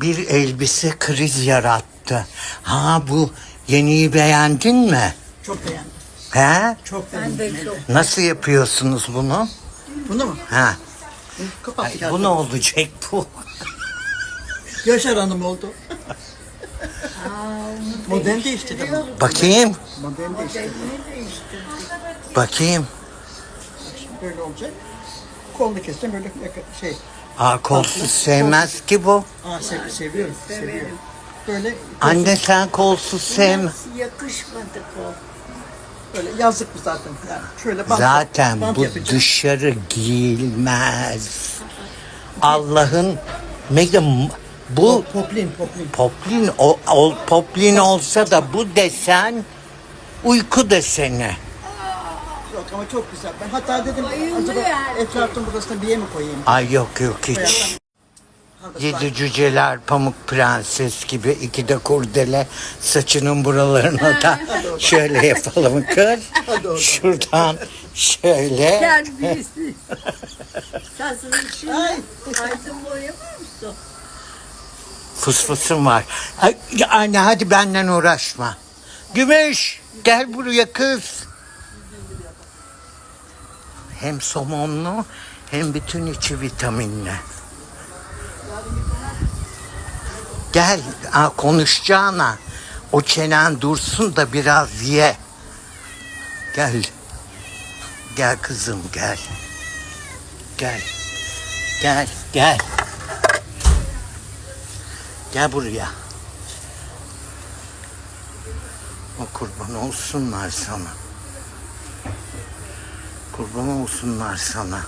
bir elbise kriz yarattı. Ha bu yeniyi beğendin mi? Çok beğendim. He? Çok Ben beğendim. de çok. Nasıl yapıyorsunuz bunu? Bunu mu? Ha. Kapattık Ay, bu ne olacak bu? Yaşar Hanım oldu. Aa, onu Modern değiştirdim. Bakayım. Modelini değiştirdik. Bakayım. Böyle olacak. Kolunu kestim böyle şey. Aa kolsuz sevmez ki bu. Aa sev, seviyorum. Seviyorum. Böyle Anne sen kolsuz sevme. Yakışmadı o. böyle yazlık bu zaten. Yani şöyle bant, Zaten bant bu yapacağım. dışarı giyilmez. Allah'ın ne bu Poplin, poplin. poplin o, o poplin olsa da bu desen uyku deseni. Yok ama çok güzel. Ben hatta dedim Bayıldı acaba yani. etrafın burasına bir yer mi koyayım? Ay yok yok hiç. Yedi cüceler pamuk prenses gibi iki de kurdele saçının buralarına da şöyle yapalım kız. Şuradan şöyle. Sana şimdi Ay. aydın boyamıyor musun? Fısfısım var. Ay, Anne hadi benden uğraşma. Gümüş gel buraya kız. Hem somonlu hem bütün içi vitaminli. Gel aa, konuşacağına o çenen dursun da biraz ye. Gel. Gel kızım gel. Gel. Gel gel. Gel buraya. O kurban olsunlar sana. Kurban olsunlar sana.